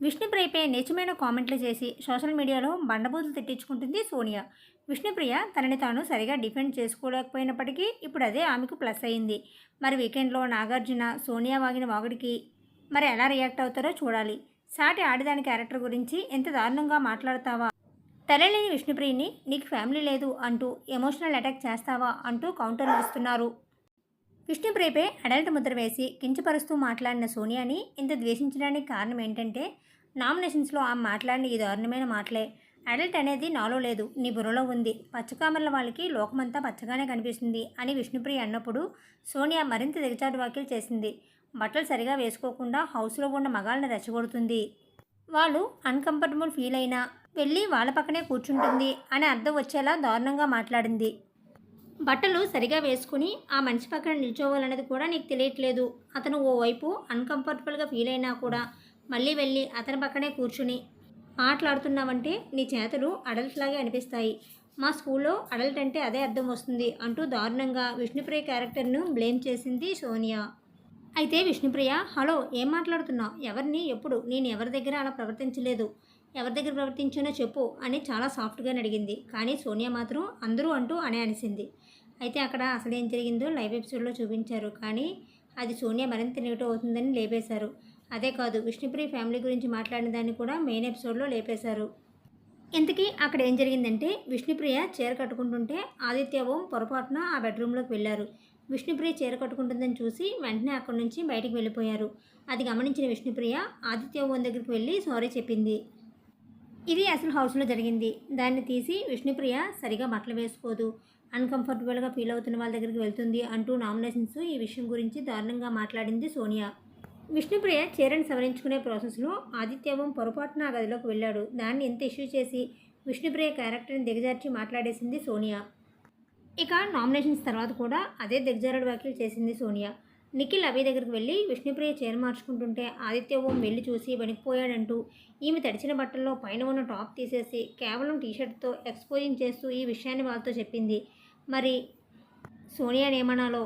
విష్ణుప్రియపై నీచమైన కామెంట్లు చేసి సోషల్ మీడియాలో బండబూతులు తిట్టించుకుంటుంది సోనియా. విష్ణుప్రియ తనని తాను సరిగా డిఫెండ్ చేసుకోలేకపోయినప్పటికీ ఇప్పుడు అదే ఆమెకు ప్లస్ అయింది. మరి వీకెండ్లో నాగార్జున సోనియా వాగిన వాగుడికి మరి ఎలా రియాక్ట్ అవుతారో చూడాలి. సాటి ఆడిదాని క్యారెక్టర్ గురించి ఎంత దారుణంగా మాట్లాడతావా? తలలేని విష్ణుప్రియని నీకు ఫ్యామిలీ లేదు అంటూ ఎమోషనల్ అటాక్ చేస్తావా అంటూ కౌంటర్ ఇస్తున్నారు విష్ణుప్రియపై అడల్ట్ ముద్ర వేసి కించపరుస్తూ మాట్లాడిన సోనియాని ఇంత ద్వేషించడానికి కారణం ఏంటంటే నామినేషన్స్లో ఆమె మాట్లాడిన ఈ దారుణమైన మాటలే. అడల్ట్ అనేది నాలో లేదు నీ బుర్రలో ఉంది. పచ్చకామర్ల వాళ్ళకి లోకమంతా పచ్చగానే కనిపిస్తుంది అని విష్ణుప్రియ అన్నప్పుడు సోనియా మరింత దిగచాటు వ్యాఖ్యలు చేసింది. బట్టలు సరిగా వేసుకోకుండా హౌస్లో ఉన్న మగాళ్ళని రెచ్చగొడుతుంది. వాళ్ళు అన్కంఫర్టబుల్ ఫీల్ అయినా వెళ్ళి వాళ్ళ పక్కనే కూర్చుంటుంది అని అర్థం వచ్చేలా దారుణంగా మాట్లాడింది. బట్టలు సరిగా వేసుకుని ఆ మనిషి పక్కన నిల్చోవాలనేది కూడా నీకు తెలియట్లేదు. అతను ఓవైపు అన్కంఫర్టబుల్గా ఫీల్ అయినా కూడా మళ్ళీ వెళ్ళి అతని పక్కనే కూర్చుని మాట్లాడుతున్నావంటే నీ చేతులు అడల్ట్ లాగే అనిపిస్తాయి. మా స్కూల్లో అడల్ట్ అంటే అదే అర్థం వస్తుంది అంటూ దారుణంగా విష్ణుప్రియ క్యారెక్టర్ను బ్లేమ్ చేసింది సోనియా. అయితే విష్ణుప్రియ హలో ఏం మాట్లాడుతున్నావు? ఎవరిని? ఎప్పుడు? నేను ఎవరి దగ్గర అలా ప్రవర్తించలేదు? ఎవరి దగ్గర ప్రవర్తించానో చెప్పు అని చాలా సాఫ్ట్గానే అడిగింది కానీ సోనియా మాత్రం అందరూ అంటూ అనే అనిసింది. అయితే అక్కడ అసలు ఏం జరిగిందో లైవ్ ఎపిసోడ్లో చూపించారు. కానీ అది సోనియా మరింత నెగిటివ్ అవుతుందని లేపేశారు. అదే కాదు విష్ణుప్రియ ఫ్యామిలీ గురించి మాట్లాడిన దాన్ని కూడా మెయిన్ ఎపిసోడ్లో లేపేశారు. ఇంతకీ అక్కడ ఏం జరిగిందంటే విష్ణుప్రియ చీర కట్టుకుంటుంటే ఆదిత్య ఓం పొరపాటున ఆ బెడ్రూమ్లోకి వెళ్ళారు. విష్ణుప్రియ చీర కట్టుకుంటుందని చూసి వెంటనే అక్కడి నుంచి బయటికి వెళ్ళిపోయారు. అది గమనించిన విష్ణుప్రియ ఆదిత్య ఓం దగ్గరికి వెళ్ళి సారీ చెప్పింది. ఇది అసలు హౌస్లో జరిగింది. దాన్ని తీసి విష్ణుప్రియ సరిగా బట్టలు వేసుకోదు. అన్కంఫర్టబుల్గా ఫీల్ అవుతున్న వాళ్ళ దగ్గరికి వెళ్తుంది అంటూ నామినేషన్స్ ఈ విషయం గురించి దారుణంగా మాట్లాడింది సోనియా. విష్ణుప్రియ చీరను సవరించుకునే ప్రాసెస్లో ఆదిత్యవం పొరపాటున గదిలోకి వెళ్ళాడు. దాన్ని ఎంత ఇష్యూ చేసి విష్ణుప్రియ క్యారెక్టర్ని దిగజార్చి మాట్లాడేసింది సోనియా. ఇక నామినేషన్స్ తర్వాత కూడా అదే దిగజారుడు వ్యాఖ్యలు చేసింది సోనియా. నిఖిల్ అభి దగ్గరికి వెళ్ళి విష్ణుప్రియ చీర మార్చుకుంటుంటే ఆదిత్య ఓం వెళ్ళి చూసి వణికిపోయాడంటూ ఈమె తడిచిన బట్టల్లో పైన ఉన్న టాప్ తీసేసి కేవలం టీషర్ట్తో ఎక్స్పోజింగ్ చేస్తూ ఈ విషయాన్ని వాళ్ళతో చెప్పింది. మరి సోనియా ఏమనాలో?